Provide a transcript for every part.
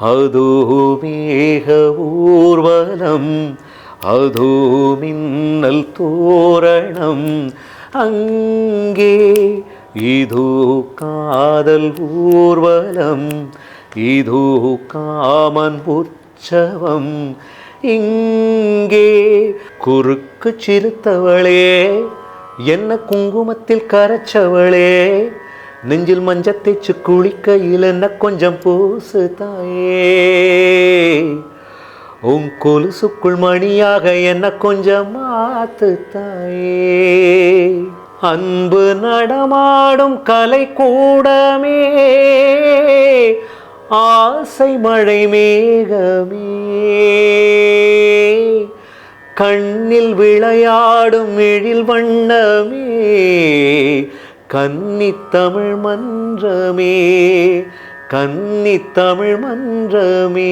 அதோ மேக ஊர்வலம் அதோ மின்னல் தோரணம் அங்கே இதோ காதல் ஊர்வலம் இதோ காமன் உற்சவம் இங்கே குறுக்கு சிறுத்தவளே என்ன குங்குமத்தில் கரைச்சவளே நெஞ்சில் மஞ்சள் தேய்ச்சு குளிக்கையில் என்ன கொஞ்சம் பூசு தாயே. உன் கொலுசுக்குள் மணியாக என்ன கொஞ்சம் மாத்து தாயே. அன்பு நடமாடும் கலை கூடமே. ஆசை மழை மேகமே. கண்ணில் விளையாடும் எழில் வண்ணமே. கன்னி தமிழ் மன்றமே கன்னி தமிழ் மன்றமே.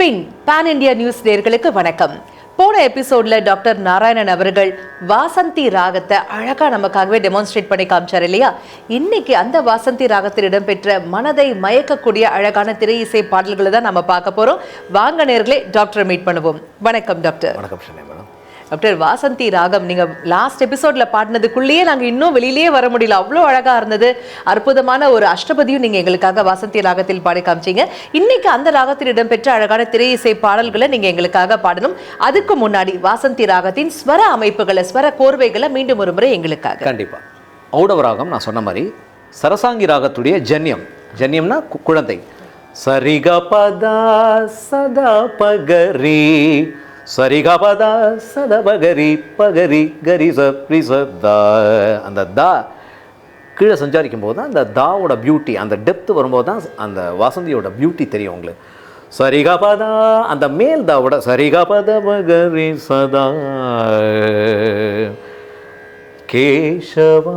பின் பான் இந்தியா நியூஸ் நேர்களுக்கு வணக்கம். போன எபிசோட்ல டாக்டர் நாராயணன் அவர்கள் வாசந்தி ராகத்தை அழகா நமக்காகவே டெமான்ஸ்ட்ரேட் பண்ணி காமிச்சார் இல்லையா? இன்னைக்கு அந்த வாசந்தி ராகத்தில் இடம்பெற்ற மனதை மயக்கக்கூடிய அழகான திரை இசை பாடல்களை தான் நம்ம பார்க்க போறோம். வாங்க நேர்களே டாக்டரை மீட் பண்ணுவோம். வணக்கம் டாக்டர் வணக்கம் டாக்டர் வாசந்தி ராகம் நீங்கள் லாஸ்ட் எபிசோடில் பாடினதுக்குள்ளேயே நாங்கள் இன்னும் வெளியிலேயே வர முடியல. அவ்வளோ அழகாக இருந்தது. அற்புதமான ஒரு அஷ்டபதியும் நீங்கள் எங்களுக்காக வாசந்தி ராகத்தில் பாடி காமிச்சீங்க. இன்னைக்கு அந்த ராகத்தில் இடம்பெற்ற அழகான திரை இசை பாடல்களை நீங்கள் எங்களுக்காக பாடணும். அதுக்கு முன்னாடி வாசந்தி ராகத்தின் ஸ்வர அமைப்புகளை ஸ்வர கோர்வைகளை மீண்டும் ஒரு முறை எங்களுக்காக. கண்டிப்பாக ஔடவ ராகம் நான் சொன்ன மாதிரி சரசாங்கி ராகத்துடைய ஜன்யம். ஜன்யம்னா குழந்தை. சரிக பதா சதா பகரி சரிகபதா பதா சத பகரி பகரி கரி சரி சதா அந்த தா கீழே சஞ்சாரிக்கும் போது தான் அந்த தாவோட பியூட்டி அந்த டெப்த் வரும்போது தான் அந்த வாசந்தியோட பியூட்டி தெரியும் உங்களுக்கு. சரிகபதா அந்த மேல் தாவோட சரிக பத பகரி சதா கேசவா.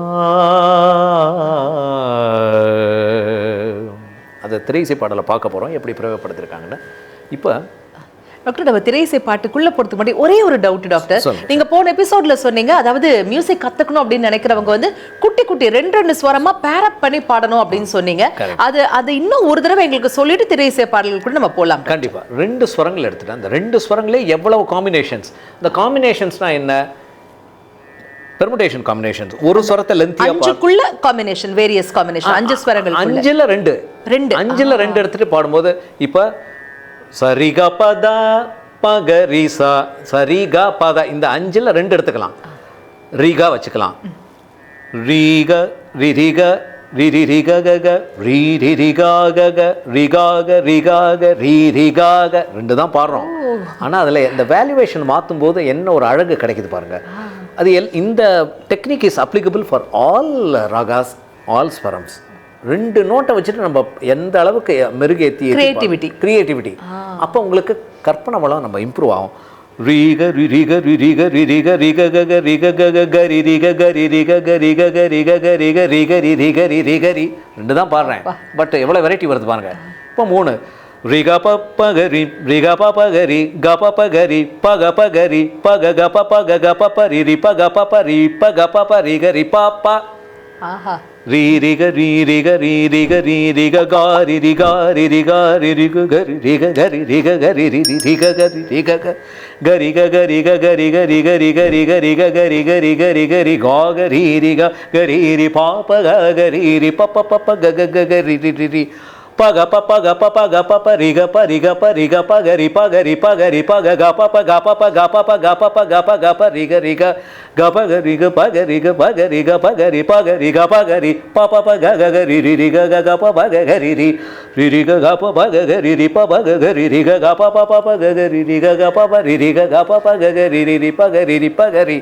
அந்த திரைசை பாடலை பார்க்க போகிறோம் எப்படி பிரயோகப்படுத்திருக்காங்கன்னு. இப்போ டாக்டர் நம்ம திரை இசை பாட்டுக்குள்ள பொறுத்த முன்னாடி ஒரே ஒரு டவுட் டாக்டர். நீங்க போன எபிசோட்ல சொன்னீங்க அதாவது மியூசிக் கத்துக்கணும் அப்படின்னு நினைக்கிறவங்க வந்து குட்டி குட்டி ரெண்டு ரெண்டு ஸ்வரமா பேரப் பண்ணி பாடணும் அப்படின்னு சொன்னீங்க. அது அது இன்னும் ஒரு தடவை எங்களுக்கு சொல்லிட்டு திரை இசை பாடல்கள் கூட நம்ம போலாம் கண்டிப்பாக ரெண்டு ஸ்வரங்கள் எடுத்துட்டேன். அந்த ரெண்டு ஸ்வரங்களே எவ்வளவு காம்பினேஷன்ஸ் இந்த காம்பினேஷன்ஸ்னால் என்ன? பெர்முடேஷன் காம்பினேஷன்ஸ் ஒரு ஸ்வரத்தை லென்த்தியாக அஞ்சுக்குள்ள காம்பினேஷன் வேரியஸ் காம்பினேஷன் அஞ்சு ஸ்வரங்கள் அஞ்சுல ரெண்டு. ரெண்டு. அஞ்சுல ரெண்டு எடுத்துட்டு பாடும்போது இப்போ சரிக பத பகரி சா சரிக பத இந்த அஞ்சுல ரெண்டு எடுத்துக்கலாம். ரீகா வச்சுக்கலாம். ரீக ரிரிக ரிரி ரிக கக ரீ ரி ரிகா கக ரிகாக ரிகாக ரீ ரிகாக ரெண்டு தான் பாடுறோம். ஆனா அதுல இந்த வேல்யூவேஷன் மாற்றும் போது என்ன ஒரு அழகு கிடைக்குது பாருங்க. அது எல் இந்த technique is applicable for all ragas all swarams ரெண்டு நோட்டை வச்சுட்டு நம்ம எந்த அளவுக்கு மெருகேத்தி Creativity. கிரியேட்டிவிட்டி அப்போ உங்களுக்கு கற்பனை வளம் நம்ம இம்ப்ரூவ் ஆகும். ரீக ரி ரிக ரி ரிக ரி கக ரிக கக கரி ரிக கரி ரிக கரி கக ரிக கரிக ரிக ரி ரிக ரி ரிக ரி. ரெண்டு தான் பாடுறேன். பட் எவ்வளோ வெரைட்டி வருது பாருங்க. இப்போ மூணு. ரிக ப பகரி ரிக ப பகரி க ப பகரி பக பகரி பக க ப பக க ப பரி ரி பக ப பரி பக ப பரி க ரி. ப ப. ஆஹா. ரீ ரிக ரீ ரிக ரீ ரிக ரீ ரிக காரி ரி காரி ரி காரி ரிக கரி ரிக கரி ரிக கரி ரி ரி ரிக கரி ரிக க கரி க கரி க கரி க ரி க ரி க ரி க ரி க கரி க ரி க ரி க ரி கா க ரி ரி க கரி ரி பா ப க க ரி ரி ப ப ப ப க க க க ரி ரி ரி ரி ப க ப ப க ப ப க ப ப ரி க ப ரி க ப ரி க ப க ரி ப க ரி ப க ரி ப க க ப ப க ப ப க ப ப க ப ப க ப க ப ரி க ரி க க ப க ரி க ப க ரி க ப க ரி க ப க ரி ப க ரி க ப க ரி ப ப ப க க க ரி ரி ரி க க க ப ப க க ரி ரி ரி ரி க க ப ப க க ரி ரி ப ப க க ரி ரி க க ப ப ப ப க க ரி ரி க க ப ப ரி ரி க க ப ப க க ரி ரி ரி ப க ரி ரி ப க ரி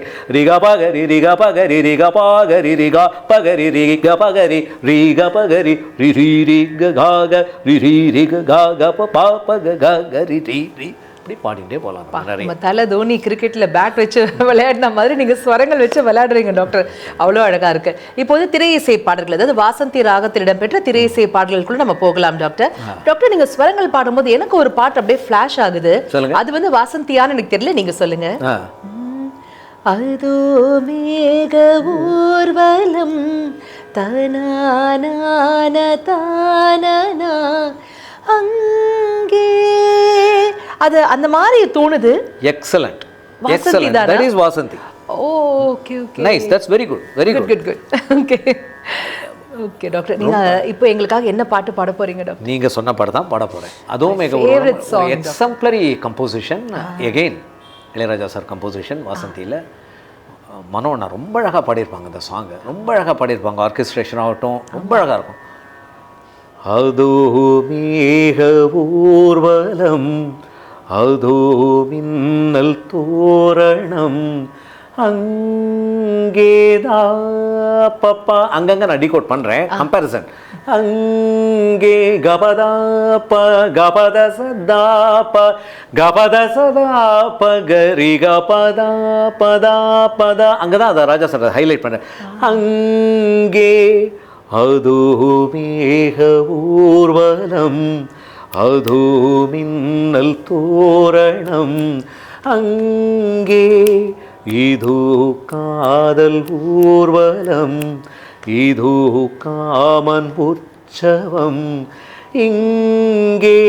ரி க ப க ரி ரி க ப க ரி ரி க ப க ரி ரி க ப க ரி ரி க ப க ரி ரி க ப க ரி ரி ரி ரி க க க ரி ரி ரி க க க ப ப ப க க க ரி ரி ரி இப்படி பாடிட்டே போகலாம் நம்ம நிறைய. நம்ம தலை தோனி கிரிக்கெட்ல பேட் வச்சு விளையாடின மாதிரி நீங்க ஸ்வரங்கள் வச்சு விளையாடுறீங்க டாக்டர் அவ்வளோ அழகா இருக்கு. இப்போது திரை இசை பாடல்கள் அதாவது வாசந்தி ராகத்தில் இடம்பெற்ற திரை இசை பாடல்களுக்குள்ள நம்ம போகலாம் டாக்டர் டாக்டர் நீங்க ஸ்வரங்கள் பாடும்போது எனக்கு ஒரு பாட்டு அப்படியே ஃபிளாஷ் ஆகுது. அது வந்து வாசந்தியான்னு எனக்கு தெரியல நீங்க சொல்லுங்க. அதோ மேக ஊர்வலம் தனான தானனா அங்கே. அது அந்த மாதிரி தோணுது. Excellent excellent? That is Vasanthi. Okay okay. Nice that's very good very good good good okay okay doctor நீங்க இப்போ எங்களுக்காக என்ன பாட்டு பாட போறீங்க டாக்டர் நீங்க சொன்ன பாடம் தான் பாட போறேன். அதுவும் மிக exemplary composition again Ilaiyaraaja sir composition வாசந்தியில். மனோனா ரொம்ப அழகாக பாடியிருப்பாங்க இந்த சாங்கை ரொம்ப அழகாக பாடியிருப்பாங்க. ஆர்கெஸ்ட்ரேஷன் ஆகட்டும் ரொம்ப அழகாக இருக்கும். அதோ மேக ஊர்வலம் அதோ மின்னல் தோரணம் அங்கேதா பப்பா அங்கங்க நான் டிகோட் பண்றேன். கம்பேரிசன் அங்கே கபதா ப கபத சதா ப கபத சதா ப கரி கபதா பதா பதா அங்கதான் அதை ராஜா சார் ஹைலைட் பண்றேன். அங்கே அதோ மேக ஊர்வலம் அதோ மின்னல் தோரணம். அங்கே இதோ காதல் ஊர்வலம் இதோ காமன் உற்சவம். இங்கே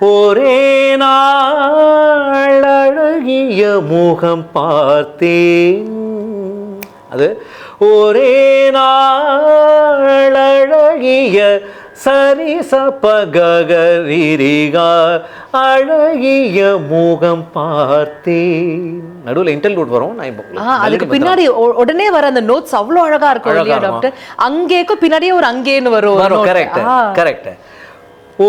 ஒரே நாள் அழகிய முகம் பார்த்தேன். அது ஒரே நாள் அழகிய சரி சபகரிகா அழகிய முகம் பார்த்தேன். நடுவில் இன்டர்லூட் வரும். நான் அதுக்கு பின்னாடி உடனே வர அந்த நோட்ஸ் அவ்வளோ அழகா இருக்கும் இல்லையா. டாக்டர் அங்கேக்கும் பின்னாடியே ஒரு அங்கேன்னு வரும். கரெக்ட். கரெக்ட்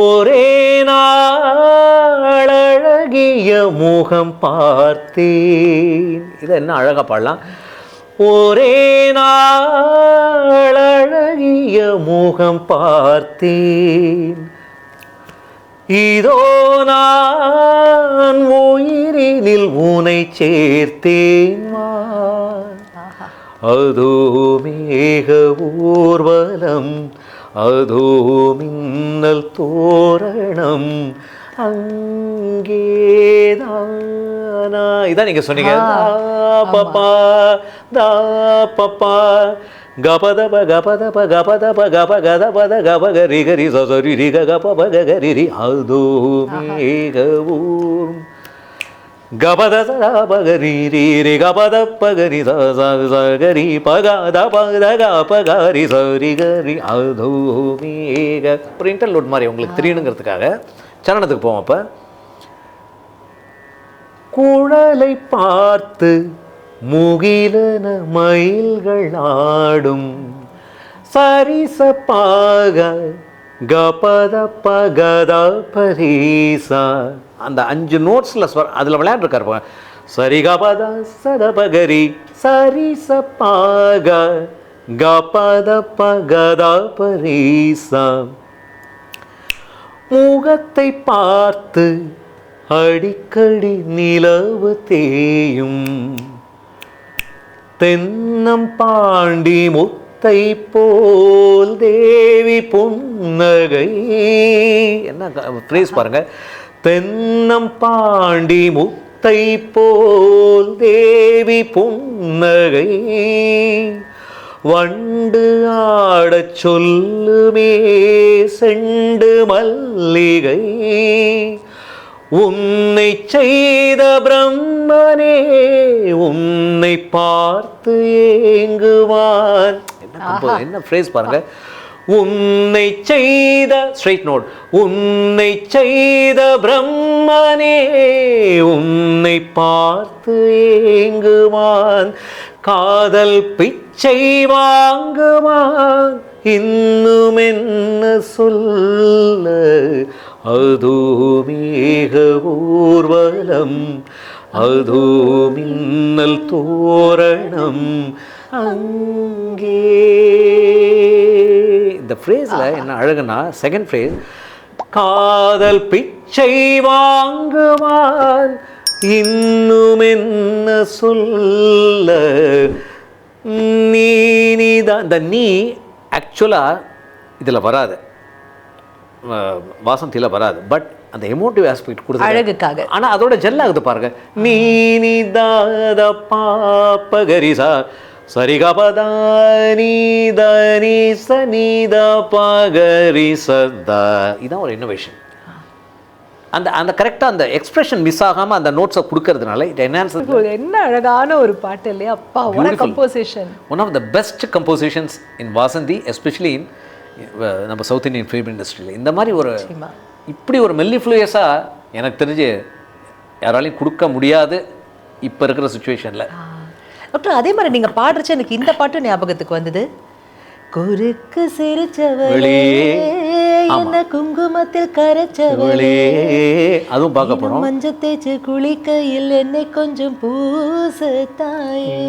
ஒரே நாள் அழகிய முகம் பார்த்தேன். இதை என்ன அழகா பாடலாம்? ஒரே நாள் முகம் பார்த்தேன். இதோ நான் உயிரினில் உனை சேர்த்தேன். அதோ மேக ஊர்வலம் அதோ மின்னல் தோரணம் அங்கேதான் இதான் நீங்க சொன்னீங்க பப்பா தா பப்பா கபதப கபதப கபதப கப கதபத கப கரி கரி சரி ரி கப ப க கரி ரி அதோ மேக ஊர் கபத பகரி ரீ ரி கபத பகரி ச ச ச கரி பகத பத க பகரி சரி கரி அதோ மேக ஒரு இன்டர்லூட் மாதிரி உங்களுக்கு தெரியணுங்கிறதுக்காக சரணத்துக்கு போவோம் அப்போ குழலை பார்த்து முகிலன மயில்கள் ஆடும். சரிசப்பாக கபத பகத பரீசா அந்த அஞ்சு நோட்ஸில் ஸ்வர் அதில் விளையாண்டுருக்கார் பாருங்க. சரி கபத சதபகரி சரிசப்பாக கபத பகத பரீசா முகத்தை பார்த்து அடிக்கடி நிலவு தேயும். தென்னம் பாண்டி முத்தை போல் தேவி புன்னகை. என்ன ஃப்ரேஸ் பாருங்க. தென்னம் பாண்டி முத்தை போல் தேவி புன்னகை. வண்டு ஆடச் சொல்லுமே செண்டு மல்லிகை. உன்னை செய்த பிரம்மனே உன்னை பார்த்து ஏங்குவான். என்ன ஃப்ரேஸ் பாருங்க. உன்னை செய்த ஸ்ட்ரைட் நோட் உன்னை செய்த பிரம்மனே உன்னை பார்த்து ஏங்குவான். காதல் பிச்சை வாங்குவான். இன்னும் என்ன சொல்ல? அதோ மேக ஊர்வலம் அதோ மின்னல் தோரணம் அங்கே. இந்த ஃப்ரேஸில் என்ன அழகுனா செகண்ட் ஃப்ரேஸ் காதல் பிச்சை வாங்குவான் இன்னும் என்ன சொல்ல? நீ நீதான் இந்த நீ ஆக்சுவலாக இதில் வராது. வாசந்தியில் வராது. பட் அந்த எமோட்டிவ் ஆஸ்பெக்ட் கொடுத்து அழகுக்காக. ஆனா அதோட ஜெல் ஆகுது பாருங்க. நீ நீ தாத பாப்ப கரிசா சரிகபதானி தனி சனித பகரி சதா இதான் ஒரு இன்னோவேஷன் அந்த அந்த கரெக்டாக அந்த எக்ஸ்பிரஷன் மிஸ் ஆகாமல் அந்த நோட்ஸை கொடுக்கறதுனால இட் என்ஹான்ஸ் என்ன அழகான ஒரு பாட்டு இல்லையா? அப்பா. Composition one of the best compositions in Vasanthi especially in நம்ம சவுத் இந்தியன் ஃபிலிம் இண்டஸ்ட்ரியில் இந்த மாதிரி ஒரு இப்படி ஒரு மெல்லிஃப்ளூயஸாக எனக்கு தெரிஞ்சு யாராலையும் கொடுக்க முடியாது இப்போ இருக்கிற சுச்சுவேஷனில் டாக்டர் அதே மாதிரி நீங்க பாடுறச்ச எனக்கு இந்த பாட்டு ஞாபகத்துக்கு வந்தது. குறுக்கு சிரிச்சவளே என்ன குங்குமத்தில் கரைச்சவளே? அதுவும் பார்க்க போகிறோம் மஞ்சள் தேய்ச்சு குளிக்கையில் என்னை கொஞ்சம் பூச தாயே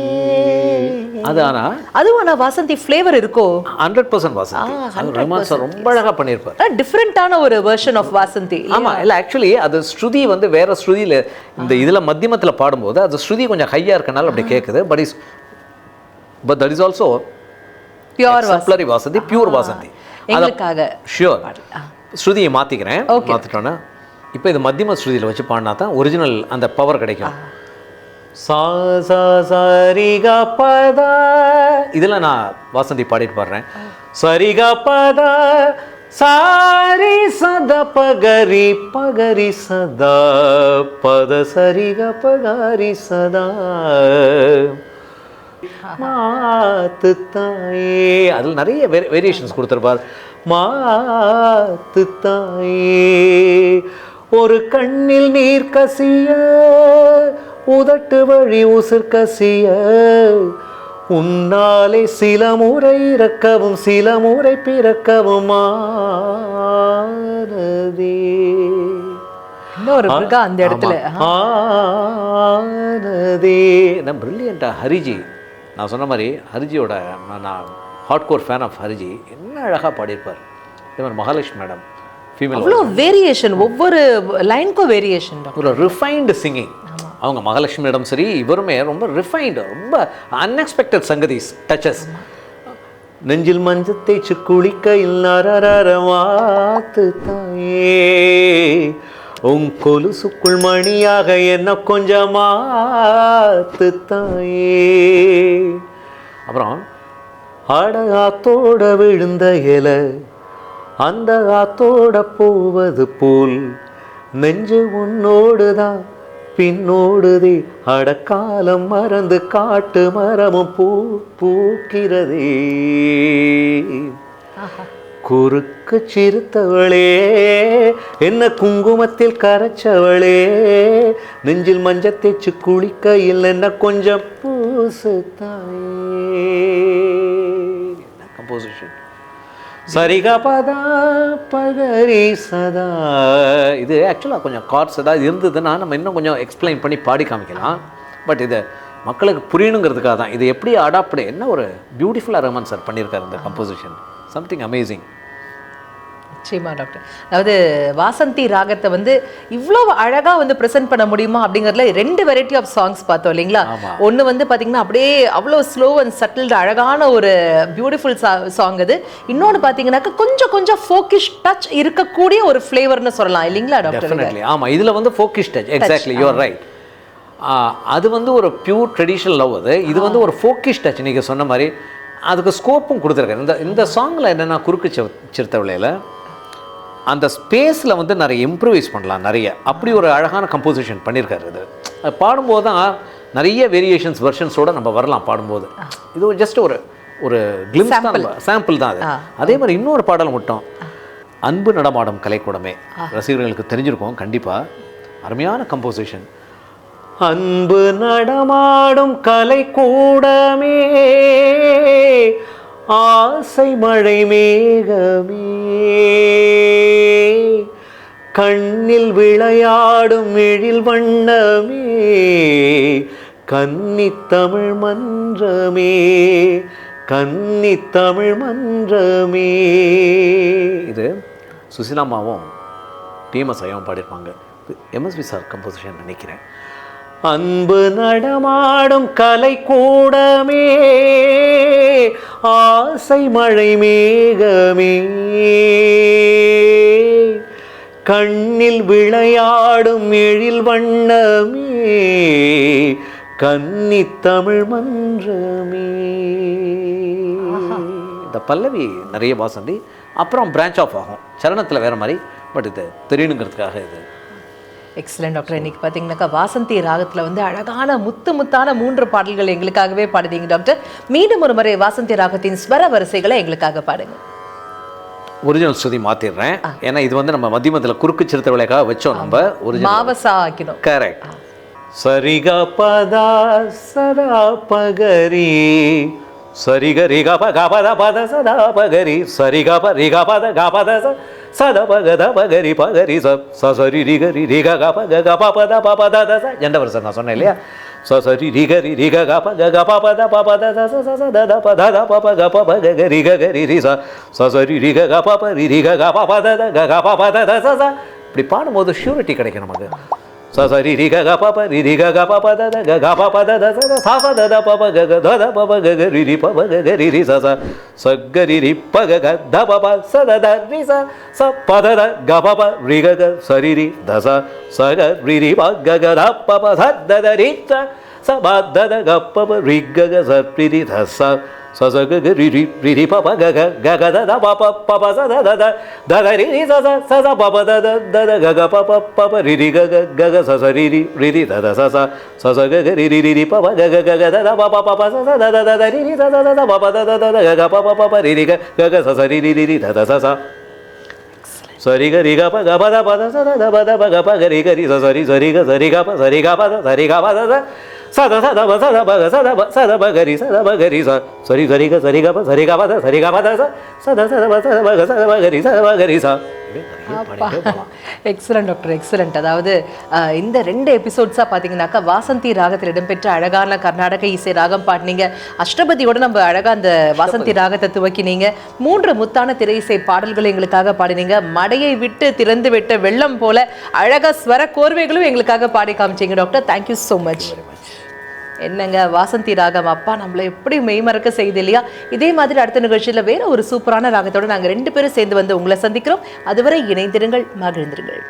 அது ஆனால் அதுவும் ஆனா வாசந்தி ஃப்ளேவர் இருக்கோ? Hundred percent Vasanthi. Rahman sir ரொம்ப அழகாக பண்ணியிருப்பார். டிஃப்ரெண்டான ஒரு வெர்ஷன் ஆஃப் வாசந்தி ஆமா இல்ல ஆக்சுவலி அது ஸ்ருதி வந்து வேற ஸ்ருதியில இந்த இதுல மத்தியமத்துல பாடும்போது அது ஸ்ருதி கொஞ்சம் ஹையா இருக்கனால அப்படி கேக்குது but is but that is also pure Vasanthi. Pure Vasanthi. எங்களுக்காக. ஷியோர் ஸ்ருதியை மாத்திக்கிறேன். மாத்திட்டோன்னா இப்போ இது மத்தியம ஸ்ருதியில வச்சு பாடினா தான் ஒரிஜினல் அந்த பவர் கிடைக்கும். சா சா சரிக பத இதில் நான் வாசந்தி பாடிட்டு பாடுறேன். சரிக பத சாரி சத பகரி பகரி சதா பத சரிக பகரி சதா மாத்து தாயே அதில் நிறைய வேரியேஷன்ஸ் கொடுத்துருப்பார். மாத்து தாயே ஒரு கண்ணில் நீர் கசிய உதட்டு வழி உசிர் கசிய உன்னாலே சில முறை இறக்கவும் சில முறை பிறக்கவும் ஆனதே. இன்னொரு அந்த இடத்துல. ஆனதே. பிரில்லியண்டா ஹரிஜி. நான் சொன்ன மாதிரி ஹரிஜியோட நான் நான் ஹார்ட்கோர் ஃபேன் ஆஃப் ஹரிஜி. என்ன அழகாக பாடியிருப்பார். இதே மாதிரி மகாலட்சுமி மேடம் ஃபீமேல் அவ்வளோ வேரியேஷன் ஒவ்வொரு லைனுக்கும் வேரியேஷன் ஒரு ரிஃபைன்டு சிங்கிங் அவங்க மகாலட்சுமியிடம் சரி இவருமே ரொம்ப ரிஃபைன்டு ரொம்ப அன்எக்ஸ்பெக்டட் சங்கதிஸ் டச்சஸ் நெஞ்சில் மஞ்சள் தேய்ச்சு குளிக்க இல்லாரவாத்து தாயே. உன் கொலுசுக்குள் மணியாக என்ன கொஞ்சம் மாத்து தாயே. அப்புறம் அட ஆத்தோட விழுந்த இலை அந்த ஆத்தோட போவது போல் நெஞ்சு உன்னோடுதான் பின்னோடுதே. அடக்காலம் மறந்து காட்டு மரமும் பூ பூக்கிறதே. குறுக்கு சிறுத்தவளே என்ன குங்குமத்தில் கரைச்சவளே நெஞ்சில் மஞ்சள் தேய்ச்சு குளிக்க இல்லைன்னா கொஞ்சம் பூசு தாயே கம்போசிஷன் சரிகா பதா பகரி சதா. இது ஆக்சுவலாக கொஞ்சம் கார்ட்ஸ் ஏதாவது இருந்ததுன்னா நம்ம இன்னும் கொஞ்சம் எக்ஸ்பிளைன் பண்ணி பாடி காமிக்கலாம். பட் இது மக்களுக்கு புரியணுங்கிறதுக்காக தான் இது எப்படி அடாப்ட் என்ன ஒரு பியூட்டிஃபுல்லாக ரஹ்மான் சார் பண்ணியிருக்காரு இந்த கம்போசிஷன் சம்திங் அமேசிங் நிச்சயமா டாக்டர் அதாவது வாசந்தி ராகத்தை வந்து இவ்வளவு அழகா வந்து பிரசன்ட் பண்ண முடியுமா அப்படிங்கறதுல ரெண்டு வெரைட்டி ஆஃப் சாங்ஸ் பார்த்தோம் இல்லைங்களா? ஒண்ணு வந்து பாத்தீங்கன்னா அப்படியே அவ்வளோ ஸ்லோ அண்ட் சட்டில்டு அழகான ஒரு பியூட்டிஃபுல் சாங் அது. இன்னொன்னு பாத்தீங்கன்னாக்க கொஞ்சம் கொஞ்சம் ஃபோக்கிஷ் டச் இருக்கக்கூடிய ஒரு ஃப்ளேவர்னு சொல்லலாம் இல்லைங்களா டாக்டர் ஆமாம் இதில் வந்து folkish touch exactly you are right அது வந்து ஒரு பியூர் ட்ரெடிஷ்னல் லவ் அது. இது வந்து ஒரு ஃபோக்கிஷ் டச் நீங்கள் சொன்ன மாதிரி. அதுக்கு ஸ்கோப்பும் கொடுத்துருக்காரு. இந்த இந்த சாங்கில் என்னென்னா குறுக்கு சிவ- சிறுத்தவளையில் அந்த ஸ்பேஸில் வந்து நிறைய இம்ப்ரூவைஸ் பண்ணலாம் நிறைய. அப்படி ஒரு அழகான கம்போசிஷன் பண்ணியிருக்காரு இது. அது பாடும்போது தான் நிறைய வேரியேஷன்ஸ் வெர்ஷன்ஸோட நம்ம வரலாம் பாடும்போது. இது ஜஸ்ட் ஒரு ஒரு கிளிம்ஸ் தான் சாம்பிள் தான் அது. அதே மாதிரி இன்னொரு பாடல் மட்டும். அன்பு நடமாடும் கலைக்கூடமே. ரசிகர்களுக்கு தெரிஞ்சிருக்கும் கண்டிப்பாக அருமையான கம்போசிஷன் அன்பு நடமாடும் கலைக்கூடமே. ஆசை மழை மேகமே. கண்ணில் விளையாடும் எழில் வண்ணமே கன்னி தமிழ் மன்றமே கன்னி தமிழ் மன்றமே. இது சுசிலாமாவும் டிஎம்எஸ் ஐயாவும் பாடியிருப்பாங்க எம்எஸ்வி சார் கம்போசிஷன் நினைக்கிறேன். அன்பு நடமாடும் கலை கூடமே ஆசை மழை மேகமே. கண்ணில் விளையாடும் எழில் வண்ணமே கன்னி தமிழ் மன்றமே. இந்த பல்லவி நிறைய வாசந்தி அப்புறம் பிரான்ச் ஆஃப் ஆகும். சரணத்தில் வேற மாதிரி பட் இது தெரியணுங்கிறதுக்காக இது. எக்ஸலண்ட் டாக்டர் இன்னைக்கு பார்த்தீங்கன்னாக்கா வாசந்தி ராகத்தில் வந்து அழகான முத்து முத்தான மூன்று பாடல்கள் எங்களுக்காகவே பாடுதீங்க டாக்டர் மீண்டும் ஒரு முறை வாசந்தி ராகத்தின் ஸ்வர வரிசைகளை எங்களுக்காக பாடுங்க. ஒரிஜினல் ஸ்ருதி மாற்றிடுறேன் ஏன்னா இது வந்து நம்ம மத்தியமத்தில் குறுக்கு சிறுத்தை விளையாக்காக வச்சோம் நம்ம ஒரிஜினல். கரெக்ட் சரிக பதா சதா பகரி. சரிக ரிக ப க பத சதா பகரி. சரிக ப ரிக பத க பத ச சத பகத பகரி பகரி ச சரி ரிக ரிக க ப க க ப பத ப பத த ச. எந்த வருஷம் நான் சொன்னேன் இல்லையா? சரி ரிக ரி ரிக க ப க க ப பத ப பத த ச ச ச த த ப த த ப ப க ப ப க க ரி க க ரி ரி ச ச சரி ரிக க ப ப ரி ரிக க ப ப த த க க ப ப த த ச ச. இப்படி பாடும்போது ஷூரிட்டி கிடைக்கும் நமக்கு. ச ச ரி ரி க க ப ப ரி ரி க க ப ப த த க க ப ப த த ச த ச ச த த ப ப க க த த ப ப க க ரி ரி ப ப க க ரி ரி ச ச ச க ரி ரி ப க க த ப ப ச த த ரி ச ச ப த த க ப ப ரி க க ச ரி ரி த ச ச க ரி ரி ப க க த ப ப ச த த ரி ச ச ப த த க ப ப ரி க க ச ரி ரி த ச ச ச க க ரி ரி ரி ரி ப ப க க க க த த ப ப ப ப ச த த த த த ரி ரி ச ச ச ச ப ப த த த த க க ப ப ப ப ரி ரி க க க க ச ச ரி ரி ரி ரி த த ச ச ச ச க க ரி ரி ரி ரி ப ப க க க க த த ப ப ப ப ச ச த த த த ரி ரி ச ச த த ப ப த த த த க க ப ப ப ப ரி ரி க க க ச ச ரி ரி ரி ரி த த ச ச சரி க ரி க ப க ப த ப த ச த த ப த ப க ப க ரி க ரி ச ச ரி ச ரி க ச ரி க ப ச ரி க ப த ச ரி க ப த ச ச த ச த ப ச த ப க ச த ப ச த ப க ரி ச த ப க ரி ச ச ரி ச ரி க ச ரி க ப ச ரி க ப த ச ரி க ப த ச ச த ச த ப ச த ப க ச த ப க ரி ச எக்ஸலண்ட் டாக்டர் எக்ஸலண்ட் அதாவது இந்த ரெண்டு எபிசோட்ஸாக பார்த்தீங்கன்னாக்கா வாசந்தி ராகத்தில் இடம்பெற்ற அழகான கர்நாடக இசை ராகம் பாடினீங்க. அஷ்டபதியோட நம்ம அழகாக அந்த வாசந்தி ராகத்தை துவக்கினீங்க. மூன்று முத்தான திரை இசை பாடல்களை எங்களுக்காக பாடினீங்க. மடையை விட்டு திறந்து விட்ட வெள்ளம் போல அழகா ஸ்வர கோர்வைகளும் எங்களுக்காக பாடி காமிச்சீங்க doctor thank you so much என்னங்க வாசந்தி ராகம். அப்பா நம்மளை எப்படி மெய்மறக்க செய்து இல்லையா? இதே மாதிரி அடுத்த நிகழ்ச்சியில் வேற ஒரு சூப்பரான ராகத்தோட நாங்கள் ரெண்டு பேரும் சேர்ந்து வந்து உங்களை சந்திக்கிறோம். அதுவரை இணைந்திருங்கள் மகிழ்ந்திருங்கள்.